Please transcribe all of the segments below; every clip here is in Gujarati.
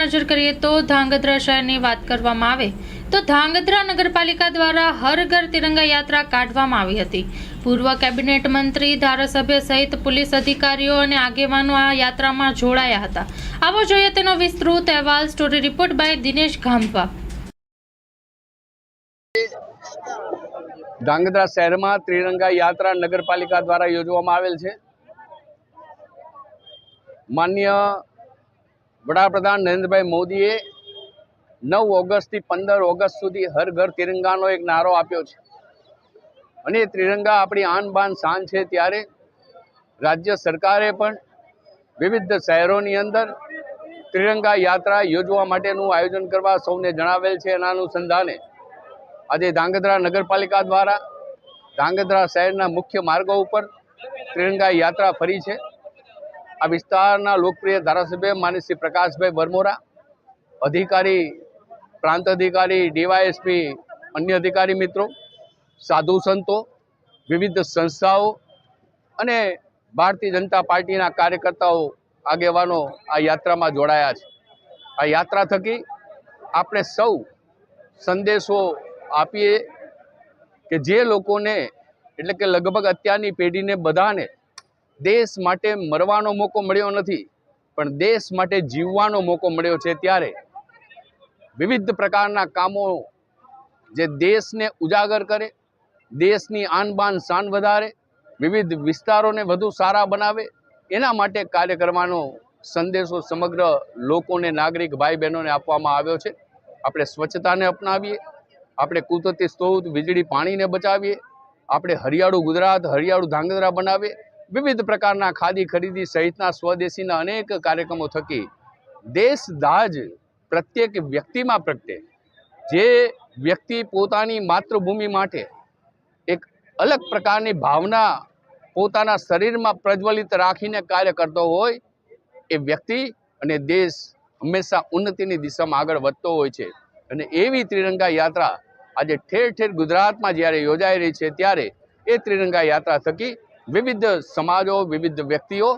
નજર કરીએ તો ધાંગધ્રા શહેરની વાત કરવામાં આવે તો ધાંગધ્રા નગરપાલિકા દ્વારા હર ઘર તિરંગા યાત્રા કાઢવામાં આવી હતી. પૂર્વ કેબિનેટ મંત્રી, ધારાસભ્ય સહિત પોલીસ અધિકારીઓ અને આગેવાનો આ યાત્રામાં જોડાયા હતા. આવો જોઈએ તેનો વિસ્તૃત અહેવાલ, story report by Dinesh Gampa Dhrangadhra શહેરમાં ત્રિરંગા યાત્રા નગરપાલિકા દ્વારા યોજવામાં આવેલ છે. માન્ય વડાપ્રધાન નરેન્દ્રભાઈ મોદીએ નવ ઓગસ્ટથી પંદર ઓગસ્ટ સુધી હર ઘર તિરંગાનો એક નારો આપ્યો છે. અને ત્રિરંગા આપણી આન બાન શાન છે ત્યારે રાજ્ય સરકારે પણ વિવિધ શહેરોની અંદર ત્રિરંગા યાત્રા યોજવા માટેનું આયોજન કરવા સૌને જણાવેલ છે. એના અનુસંધાને આજે ધાંગધ્રા નગરપાલિકા દ્વારા ધાંગધ્રા શહેરના મુખ્ય માર્ગો ઉપર ત્રિરંગા યાત્રા ફરી છે. આ વિસ્તારના લોકપ્રિય ધારાસભ્ય માની શ્રી પ્રકાશભાઈ બરમોરા, અધિકારી, પ્રાંત અધિકારી, ડીવાયએસપી, અન્ય અધિકારી મિત્રો, સાધુ સંતો, વિવિધ સંસ્થાઓ અને ભારતીય જનતા પાર્ટીના કાર્યકર્તાઓ આગેવાનો આ યાત્રામાં જોડાયા છે. આ યાત્રા થકી આપણે સૌ સંદેશો આપીએ કે જે લોકોને એટલે કે લગભગ અત્યારની પેઢીને બધાને દેશ માટે મરવાનો મોકો મળ્યો નથી, પણ દેશ માટે જીવવાનો મોકો મળ્યો છે ત્યારે. વિવિધ પ્રકારના કામો જે દેશને ઉજાગર કરે, દેશની આન બાન શાન વધારે, વિવિધ વિસ્તારોને વધુ સારા બનાવે, એના માટે કાર્ય કરવાનો સંદેશો સમગ્ર લોકોને, નાગરિક ભાઈ બહેનોને આપવામાં આવ્યો છે. આપણે સ્વચ્છતાને અપનાવીએ, આપણે કુદરતી સ્ત્રોત, વીજળી, પાણીને બચાવીએ, આપણે હરિયાળું ગુજરાત, હરિયાળું ધાંગધ્રા બનાવીએ વિવિધ પ્રકારના ખાદી ખરીદી સહિતના સ્વદેશીના અનેક કાર્યક્રમો થકી દેશ દાજ પ્રત્યેક વ્યક્તિમાં પ્રગટે. જે વ્યક્તિ પોતાની માતૃભૂમિ માટે એક અલગ પ્રકારની ભાવના પોતાના શરીરમાં પ્રજ્વલિત રાખીને કાર્ય કરતો હોય, એ વ્યક્તિ અને દેશ હંમેશા ઉન્નતિની દિશામાં આગળ વધતો હોય છે. અને એવી ત્રિરંગા યાત્રા આજે ઠેર ઠેર ગુજરાતમાં જ્યારે યોજાઈ રહી છે, ત્યારે એ ત્રિરંગા યાત્રા થકી વિવિધ સમાજો, વિવિધ વ્યક્તિઓ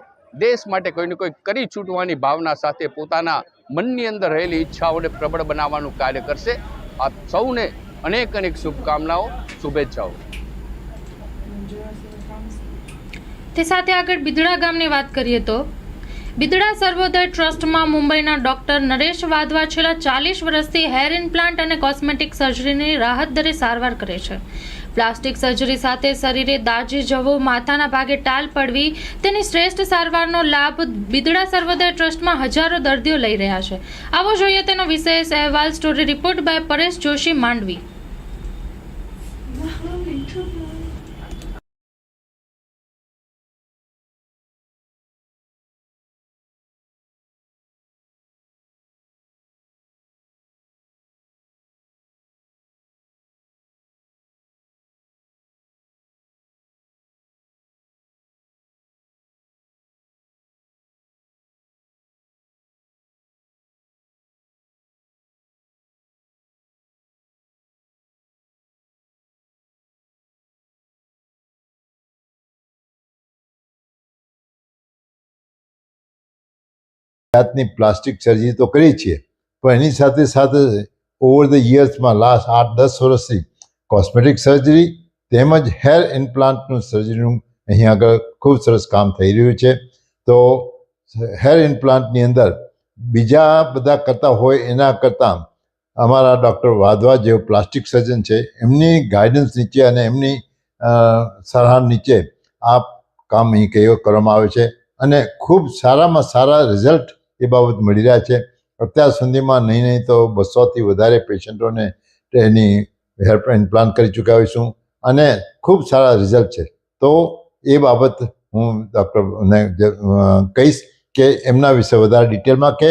દેશ માટે કોઈને કોઈ કરી છૂટવાની ભાવના સાથે પોતાના મનની અંદર રહેલી ઈચ્છાઓને પ્રબળ બનાવવાનું કાર્ય કરશે. આ સૌને અનેક અનેક શુભકામનાઓ, શુભેચ્છાઓ. તે સાથે આગળ બિદડા ગામની વાત કરીએ તો, બિદડા સર્વોદય ટ્રસ્ટમાં મુંબઈના ડોક્ટર નરેશ વાધવા છેલ્લા ચાલીસ વર્ષથી હેર ઇમ્પ્લાન્ટ અને કોસ્મેટિક સર્જરીની રાહત દરે સારવાર કરે છે. પ્લાસ્ટિક સર્જરી સાથે શરીરે દાજી જવું, માથાના ભાગે ટાલ પડવી, તેની શ્રેષ્ઠ સારવારનો લાભ બિદડા સર્વોદય ટ્રસ્ટમાં હજારો દર્દીઓ લઈ રહ્યા છે. આવો જોઈએ તેનો વિશેષ અહેવાલ. Story report by Paresh Joshi Mandvi. જાતની પ્લાસ્ટિક સર્જરી તો કરી છીએ પણ એની સાથે સાથે ઓવર ધ યર્સમાં લાસ્ટ આઠ, દસ વર્ષથી કોસ્મેટિક સર્જરી તેમજ હેર ઇમ્પ્લાન્ટનું સર્જરીનું અહીં આગળ ખૂબ સરસ કામ થઈ રહ્યું છે. તો હેર ઇમ્પ્લાન્ટની અંદર બીજા બધા કરતા હોય એના કરતાં અમારા ડૉક્ટર વાધવા જેઓ પ્લાસ્ટિક સર્જન છે, એમની ગાઈડન્સ નીચે અને એમની સલાહ નીચે આ કામ અહીં કરવામાં આવે છે. અને ખૂબ સારામાં સારા રિઝલ્ટ એ બાબત મળી રહ્યા છે. અત્યાર સુધીમાં નહીં નહીં તો બસોથી વધારે પેશન્ટોને એની હેલ્પ ઇમ્પ્લાન્ટ કરી ચૂક્યા હોઈશું અને ખૂબ સારા રિઝલ્ટ છે. તો એ બાબત હું ડૉક્ટરને કહીશ કે એમના વિશે વધારે ડિટેલમાં કે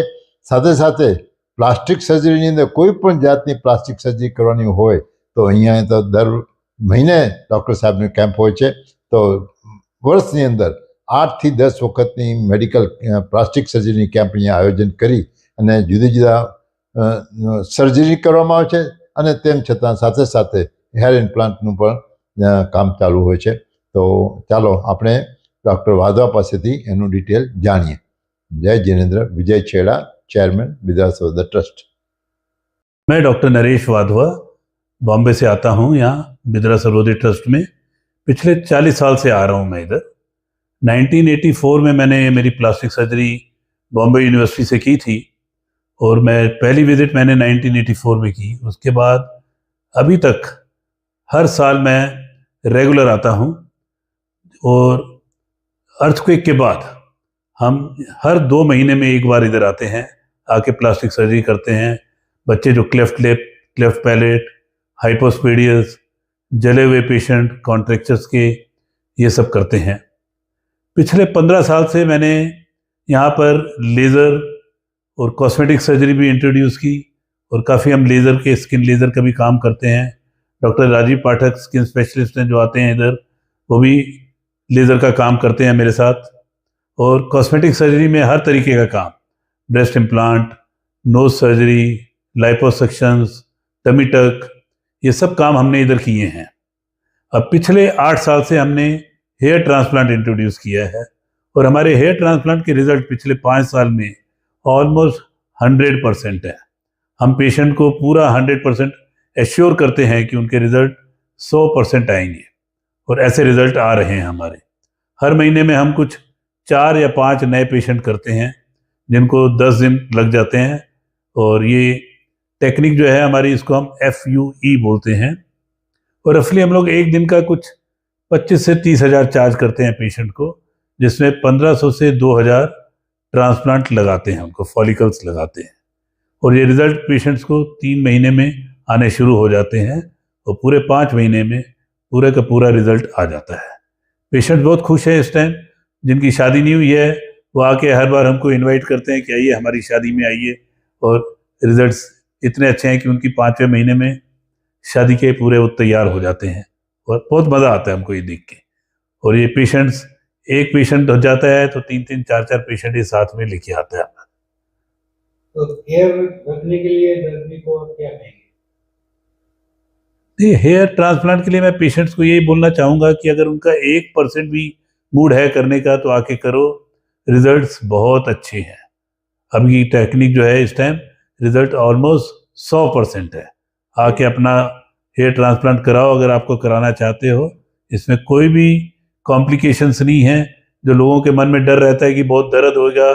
સાથે સાથે પ્લાસ્ટિક સર્જરીની અંદર કોઈ પણ જાતની પ્લાસ્ટિક સર્જરી કરવાની હોય તો અહીંયા તો દર મહિને ડૉક્ટર સાહેબનો કેમ્પ હોય છે. તો વર્ષની અંદર આઠથી દસ વખતની મેડિકલ પ્લાસ્ટિક સર્જરીની કેમ્પ અહીંયા આયોજન કરી અને જુદા જુદા અ, સર્જરી કરવામાં આવે છે અને તેમ છતાં સાથે સાથે હેર ઇમ્પ્લાન્ટનું પણ અ, કામ ચાલુ હોય છે તો ચાલો આપણે ડૉક્ટર વાધવા પાસેથી એનું ડિટેલ જાણીએ જય જિનેન્દ્ર વિજય છેડા chairman, Vidya Sahoda Trust. मैं डॉक्टर नरेश वाधवा बॉम्बे से आता हूँ यहाँ बिद्रा सर्वोदय ट्रस्ट में पिछले 40 साल से आ रहा हूँ मैं इधर 1984 में मैंने मेरी प्लास्टिक सर्जरी बॉम्बे यूनिवर्सिटी से की थी और मैं पहली विज़िट मैंने 1984 में की। उसके बाद अभी तक हर साल मैं रेगुलर आता हूँ और अर्थक्वेक के बाद हम हर दो महीने में एक बार इधर आते हैं, आके प्लास्टिक सर्जरी करते हैं। बच्चे जो cleft lip cleft palate hypospadias जले हुए पेशेंट कॉन्ट्रेक्चर्स के, ये सब करते हैं। पिछले पंद्रह साल से मैंने यहाँ पर लेज़र और कॉस्मेटिक सर्जरी भी इंट्रोड्यूस की और काफ़ी हम लेज़र के स्किन लेज़र का भी काम करते हैं। Doctor Rajeev Pathak skin specialist हैं जो आते हैं इधर, वो भी लेज़र का काम करते हैं मेरे साथ। और कॉस्मेटिक सर्जरी में हर तरीके का काम breast implant nose surgery liposuctions tummy tuck ये सब काम हमने इधर किए हैं। अब पिछले आठ साल से हमने हेयर ट्रांसप्लांट इंट्रोड्यूस किया है और हमारे हेयर ट्रांसप्लांट के रिज़ल्ट पिछले पाँच साल में ऑलमोस्ट हंड्रेड परसेंट है। हम पेशेंट को पूरा हंड्रेड परसेंट एश्योर करते हैं कि उनके रिज़ल्ट सौ परसेंट आएँगे और ऐसे रिज़ल्ट आ रहे हैं हमारे। हर महीने में हम कुछ चार या पाँच नए पेशेंट करते हैं, जिनको दस दिन लग जाते हैं और ये टेक्निक जो है हमारी, इसको हम एफ़ यू ई बोलते हैं। और रफली हम लोग एक दिन का कुछ पच्चीस से तीस हज़ार चार्ज करते हैं पेशेंट को, जिसमें पंद्रह सौ से दो हज़ार ट्रांसप्लांट लगाते हैं उनको फॉलिकल्स लगाते हैं। और ये रिज़ल्ट पेशेंट्स को तीन महीने में आने शुरू हो जाते हैं और पूरे पाँच महीने में पूरे का पूरा रिज़ल्ट आ जाता है। पेशेंट बहुत खुश है इस टाइम, जिनकी शादी नहीं हुई है, वो आके हर बार हमको इनवाइट करते हैं कि आइए, हमारी शादी में आइए। और रिजल्ट्स इतने अच्छे हैं कि उनकी पाँचवें महीने में शादी के पूरे वो तैयार हो जाते हैं। और बहुत मज़ा आता है हमको ये देख के। और ये पेशेंट्स एक पेशेंट हो जाता है तो तीन तीन चार चार पेशेंट ये साथ में लेके आता है। तो हेयर रखने के लिए दर्दी को क्या कहेंगे? नहीं हेयर ट्रांसप्लांट के लिए मैं पेशेंट्स को यही बोलना चाहूँगा कि अगर उनका एक परसेंट भी मूड है करने का तो आके करो। रिजल्ट्स बहुत अच्छे हैं। अभी की टेक्निक जो है इस टाइम रिज़ल्ट ऑलमोस्ट सौ परसेंट है। आके अपना हेयर ट्रांसप्लांट कराओ अगर आपको कराना चाहते हो। इसमें कोई भी कॉम्प्लिकेशंस नहीं है। जो लोगों के मन में डर रहता है कि बहुत दर्द होगा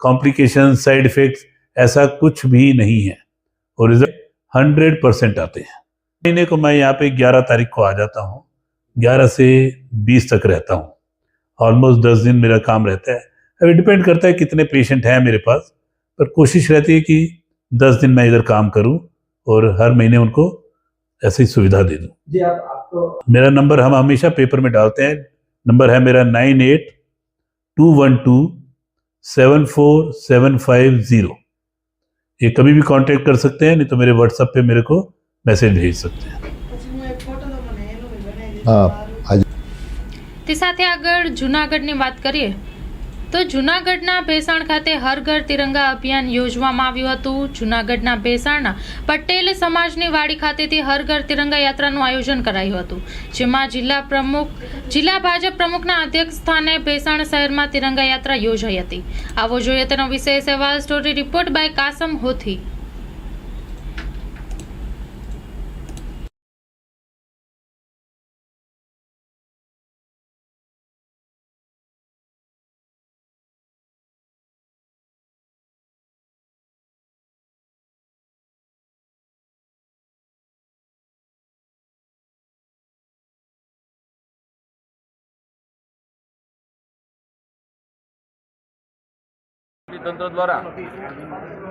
कॉम्प्लिकेशन साइड इफ़ेक्ट्स ऐसा कुछ भी नहीं है। और रिज़ल्ट हंड्रेड परसेंट आते हैं। महीने को मैं यहाँ पे ग्यारह तारीख को आ जाता हूँ। ग्यारह से बीस तक रहता हूँ। ऑलमोस्ट दस दिन मेरा काम रहता है। अभी डिपेंड करता है कितने पेशेंट हैं मेरे पास। पर कोशिश रहती है कि दस दिन मैं इधर काम करूँ और हर महीने उनको ऐसी सुविधा दे दूँ जी आप आपको मेरा नंबर हम हमेशा पेपर में डालते हैं नंबर है मेरा nine eight two one two seven four seven five zero ये कभी भी कांटेक्ट कर सकते हैं नहीं तो मेरे व्हाट्सएप पे मेरे को मैसेज भेज सकते हैं હા આજે તે સાથે આગળ જૂનાગઢની વાત કરીએ તો જૂનાગઢના ભેસાણ ખાતે હર ઘર તિરંગા અભિયાન યોજવામાં આવ્યું હતું. જૂનાગઢના ભેસાણના પટેલ સમાજની વાડી ખાતેથી હર ઘર તિરંગા યાત્રાનું આયોજન કરાયું હતું. જેમાં જિલ્લા પ્રમુખ, જિલ્લા ભાજપ પ્રમુખના અધ્યક્ષ સ્થાને ભેસાણ શહેરમાં તિરંગા યાત્રા યોજાઈ હતી. આવો જોઈએ તેનો વિશેષ અહેવાલ story report by Kasam Hothi. તંત્ર દ્વારા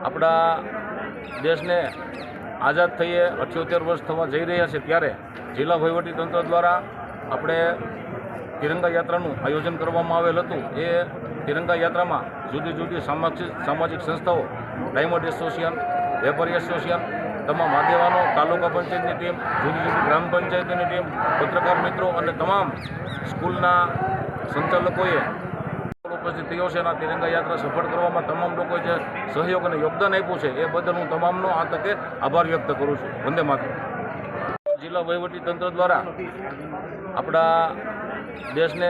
આપણા દેશને આઝાદ થઈએ, અઠ્યોતેર વર્ષ થવા જઈ રહ્યા છે ત્યારે જિલ્લા તંત્ર દ્વારા આપણે તિરંગા યાત્રાનું આયોજન કરવામાં આવેલ હતું. એ તિરંગા યાત્રામાં જુદી જુદી સામાજિક સામાજિક સંસ્થાઓ ડાયમંડ એસોસિએશન વેપારી એસોસિએશન તમામ આગેવાનો, તાલુકા પંચાયતની ટીમ, જુદી જુદી ગ્રામ પંચાયતની ટીમ, પત્રકાર મિત્રો અને તમામ સ્કૂલના સંચાલકોએ ઉપસ્થિત થયો છે અને આ તિરંગા યાત્રા સફળ કરવામાં તમામ લોકોએ જે સહયોગ અને યોગદાન આપ્યું છે, એ બદલ હું તમામનો આ તકે આભાર વ્યક્ત કરું છું. વંદે માતરમ. જિલ્લા વહીવટી તંત્ર દ્વારા આપણા દેશને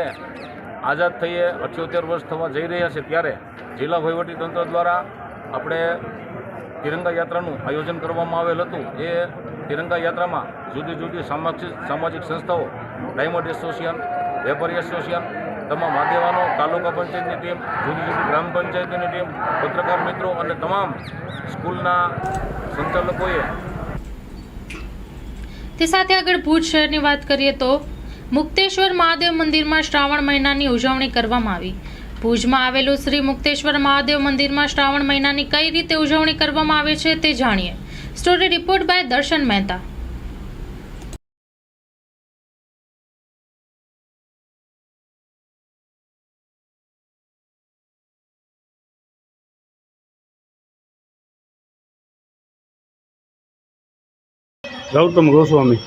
આઝાદ થઈએ, અઠ્યોતેર વર્ષ થવા જઈ રહ્યા છે ત્યારે જિલ્લા વહીવટી તંત્ર દ્વારા આપણે તિરંગા યાત્રાનું આયોજન કરવામાં આવેલ હતું. એ તિરંગા યાત્રામાં જુદી જુદી સામાજિક સામાજિક સંસ્થાઓ ડાયમંડ એસોસિએશન વેપારી એસોસિએશન તમામ આગેવાનો, તાલુકા પંચાયતની ટીમ, જુદી જુદી ગ્રામ પંચાયતની ટીમ, પત્રકાર મિત્રો અને તમામ સ્કૂલના સંચાલકોએ તે સાથે આગળ ભુજ શહેરની વાત કરીએ તો મુક્તેશ્વર મહાદેવ મંદિરમાં શ્રાવણ મહિનાની ઉજવણી કરવામાં આવી. ભુજમાં આવેલું શ્રી મુક્તેશ્વર મહાદેવ મંદિરમાં શ્રાવણ મહિનાની કઈ રીતે ઉજવણી કરવામાં આવે છે તે જાણીએ. સ્ટોરી રિપોર્ટ બાય દર્શન મહેતા. કરો? ગોસ્વામી.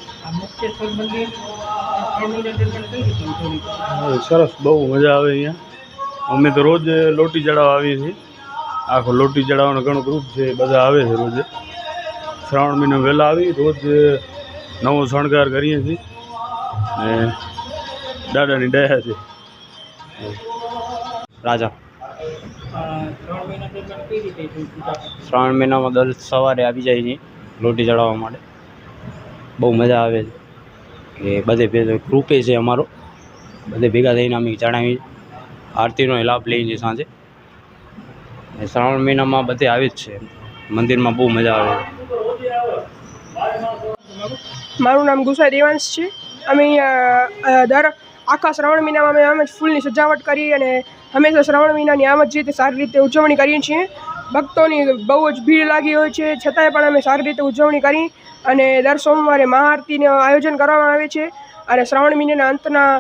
સરસ બહુ મજા આવે અહીંયા. અમે તો રોજ લોટી ચડાવવા આવીએ છીએ. આખો લોટી ચડાવવાનો ઘણો ગ્રુપ છે બધા આવે છે રોજે. શ્રાવણ મહિનો વહેલા આવી રોજ નવો શણગાર કરીએ છીએ. ને દાદાની દયા છે. રાજા? શ્રાવણ મહિનામાં દર સવારે આવી જાય છે લોટી ચડાવવા માટે. બહુ મજા આવે છે. કે બધે ભેગા ગ્રુપે છે અમારો. બધે ભેગા થઈને અમે જણાવી આરતીનો લાભ લઈએ છીએ સાંજે. શ્રાવણ મહિનામાં બધે આવે જ છે. મંદિરમાં બહુ મજા આવે મારું નામ ગુસા દેવાંશ છે. અમે અહીંયા દર, આખા શ્રાવણ મહિનામાં અમે આમ જ ફૂલની સજાવટ કરી અને હંમેશા શ્રાવણ મહિનાની આમ જ રીતે સારી રીતે ઉજવણી કરીએ છીએ. ભક્તોની બહુ જ ભીડ લાગી હોય છે. છતાંય પણ અમે સારી રીતે ઉજવણી કરી અને દર સોમવારે મહાઆરતીનું આયોજન કરવામાં આવે છે અને શ્રાવણ મહિનાના અંતના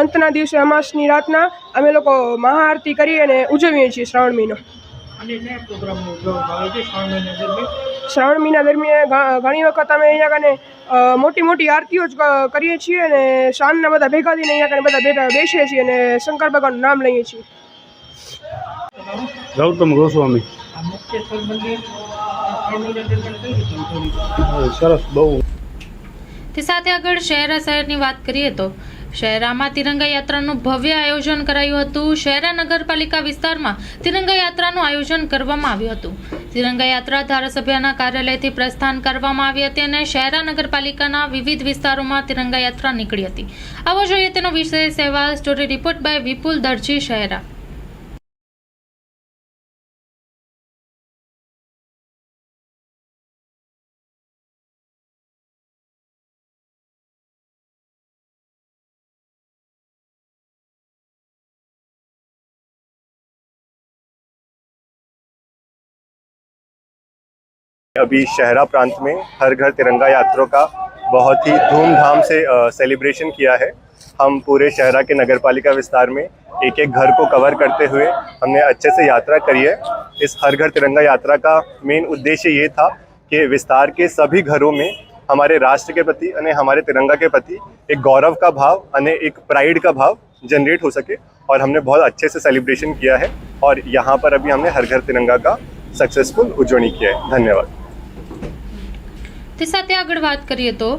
અંતના દિવસે અમાસની રાતના અમે લોકો મહાઆરતી કરી અને ઉજવીએ છીએ શ્રાવણ મહિનો. શ્રાવણ મહિના દરમિયાન? ઘણી વખત અમે અહીંયા કને મોટી મોટી આરતીઓ જ કરીએ છીએ અને સાંજના બધા ભેગા થઈને અહીંયા કને બધા બેઠા બેસીએ છીએ અને શંકર ભગવાનનું નામ લઈએ છીએ. ગૌતમ ગોસ્વામી. સરસ બહુ. તે સાથે આગળ શહેરા શહેરની વાત કરીએ તો શહેરામાં તિરંગા યાત્રાનું ભવ્ય આયોજન કરાયું હતું. શહેરા નગરપાલિકા વિસ્તારમાં તિરંગા યાત્રાનું આયોજન કરવામાં આવ્યું હતું. તિરંગા યાત્રા ધારાસભ્યના કાર્યાલયથી પ્રસ્થાન કરવામાં આવી હતી અને શહેરા નગરપાલિકાના વિવિધ વિસ્તારોમાં તિરંગા યાત્રા નીકળી હતી. આવો જોઈએ તેનો વિશેષ અહેવાલ story report by Vipul Darji Shehera. अभी शहरा प्रांत में हर घर तिरंगा यात्रा का बहुत ही धूमधाम से सेलिब्रेशन किया है। हम पूरे शहरा के नगर पालिका विस्तार में एक एक घर को कवर करते हुए हमने अच्छे से यात्रा करी है। इस हर घर तिरंगा यात्रा का मेन उद्देश्य ये था कि विस्तार के सभी घरों में हमारे राष्ट्र के प्रति अने हमारे तिरंगा के प्रति एक गौरव का भाव अने एक प्राइड का भाव जनरेट हो सके और हमने बहुत अच्छे से सेलिब्रेशन किया है और यहाँ पर अभी हमने हर घर तिरंगा का सक्सेसफुल उज्जवनी किया है। धन्यवाद। તે સાથે આગળ વાત કરીએ તો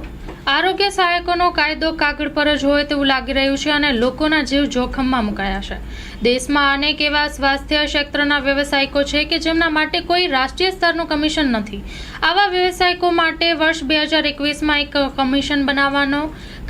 આરોગ્ય સહાયકોનો કાયદો કાગળ પર જ હોય તેવું લાગી રહ્યું છે અને લોકોના જીવ જોખમમાં મુકાયા છે. દેશમાં અનેક એવા સ્વાસ્થ્ય ક્ષેત્રના વ્યવસાયિકો છે કે જેમના માટે કોઈ રાષ્ટ્રીય સ્તરનું કમિશન નથી. આવા વ્યવસાયિકો માટે વર્ષ બે હજાર એકવીસમાં એક કમિશન બનાવવાનો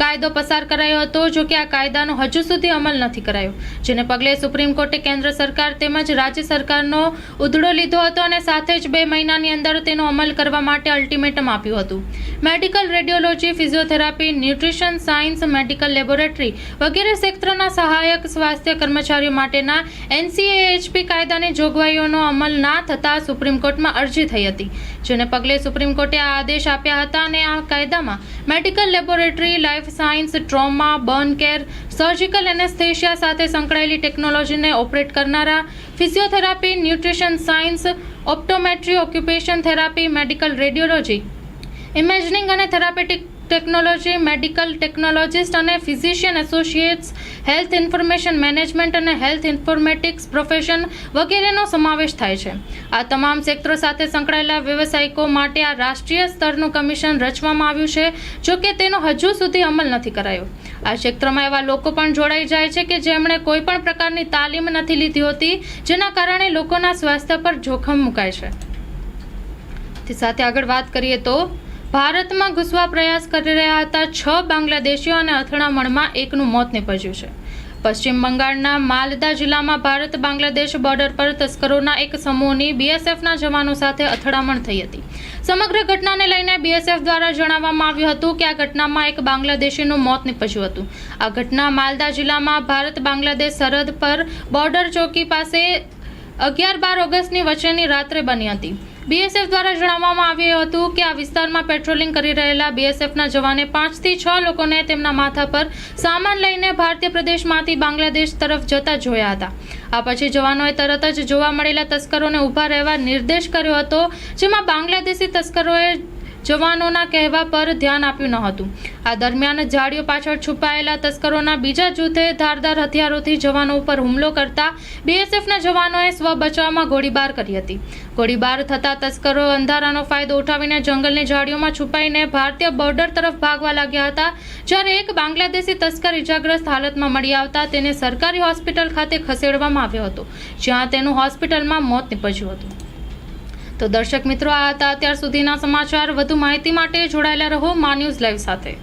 કાયદો પસાર કરાયો હતો, જો કે આ કાયદાનો હજુ સુધી અમલ નથી કરાયો. જેને પગલે સુપ્રીમ કોર્ટે કેન્દ્ર સરકાર તેમજ રાજ્ય સરકારનો ઉધડો લીધો હતો અને સાથે જ બે મહિનાની અંદર તેનો અમલ કરવા માટે અલ્ટિમેટમ આપ્યું હતું. Medical radiology physiotherapy, nutrition science, medical laboratory વગેરે ક્ષેત્રના સહાયક સ્વાસ્થ્ય કર્મચારીઓ માટેના એનસીએએચપી કાયદાની જોગવાઈઓનો અમલ ના થતાં સુપ્રીમ કોર્ટમાં અરજી થઈ હતી, જેને પગલે સુપ્રીમ કોર્ટે આ આદેશ આપ્યા હતા અને આ કાયદામાં medical laboratory, life science, trauma, burn care, surgical anaesthesia સાથે સંકળાયેલી ટેકનોલોજીને ઓપરેટ કરનારા physiotherapy, nutrition science, optometry, occupation therapy, medical radiology, imaging અને થેરાપેટિક ટેકનોલોજી મેડિકલ ટેકનોલોજીસ્ટ અને physician associates health information management અને હેલ્થ ઇન્ફોર્મેટિક્સ પ્રોફેશન વગેરેનો સમાવેશ થાય છે. આ તમામ ક્ષેત્રો સાથે સંકળાયેલા વ્યવસાયિકો માટે આ રાષ્ટ્રીય સ્તરનું કમિશન રચવામાં આવ્યું છે, જો કે તેનો હજુ સુધી અમલ નથી કરાયો. આ ક્ષેત્રમાં એવા લોકો પણ જોડાઈ જાય છે કે જેમણે કોઈ પણ પ્રકારની તાલીમ નથી લીધી હોતી, જેના કારણે લોકોના સ્વાસ્થ્ય પર જોખમ મુકાય છે. સાથે આગળ વાત કરીએ તો ભારતમાં ઘૂસવા પ્રયાસ કરી રહ્યા હતા છ બાંગ્લાદેશીઓ અને અથડામણમાં એકનું મોત નિપજ્યું છે. પશ્ચિમ બંગાળના માલદા જિલ્લામાં ભારત બાંગ્લાદેશ બોર્ડર પર તસ્કરોના એક સમૂહની બીએસએફના જવાનો સાથે અથડામણ થઈ હતી. સમગ્ર ઘટનાને લઈને બીએસએફ દ્વારા જણાવવામાં આવ્યું હતું કે આ ઘટનામાં એક બાંગ્લાદેશીનું મોત નીપજ્યું હતું. આ ઘટના માલદા જિલ્લામાં ભારત બાંગ્લાદેશ સરહદ પર બોર્ડર ચોકી પાસે અગિયાર બાર ઓગસ્ટની વચ્ચેની રાત્રે બની હતી. બીએસએફ દ્વારા જણાવવામાં આવ્યું હતું કે આ વિસ્તારમાં પેટ્રોલિંગ કરી રહેલા બીએસએફના જવાને પાંચથી છ લોકોને તેમના માથા પર સામાન લઈને ભારતીય પ્રદેશમાંથી બાંગ્લાદેશ તરફ જતા જોયા હતા. આ પછી જવાનોએ તરત જ જોવા મળેલા તસ્કરોને ઊભા રહેવા નિર્દેશ કર્યો હતો, જેમાં બાંગ્લાદેશી તસ્કરોએ જવાનોના કહેવા પર ધ્યાન આપ્યું ન હતું. આ દરમિયાન ઝાડીઓ પાછળ છુપાયેલા તસ્કરોના બીજા જૂથે ધારદાર હથિયારોથી જવાનો ઉપર હુમલો કરતા બીએસએફના જવાનોએ સ્વ બચાવમાં ગોળીબાર કરી હતી. ગોળીબાર થતા તસ્કરો અંધારાનો ફાયદો ઉઠાવીને જંગલની ઝાડીઓમાં છુપાઈને ભારતીય બોર્ડર તરફ ભાગવા લાગ્યા હતા, જ્યારે એક બાંગ્લાદેશી તસ્કર ઇજાગ્રસ્ત હાલતમાં મળી આવતા તેને સરકારી હોસ્પિટલ ખાતે ખસેડવામાં આવ્યો હતો, જ્યાં તેનું હોસ્પિટલમાં મોત નીપજ્યું હતું. તો દર્શક મિત્રો, આ હતા અત્યાર સુધીના સમાચાર. વધુ માહિતી માટે જોડાયેલા રહો, મા ન્યૂઝ લાઈવ સાથે.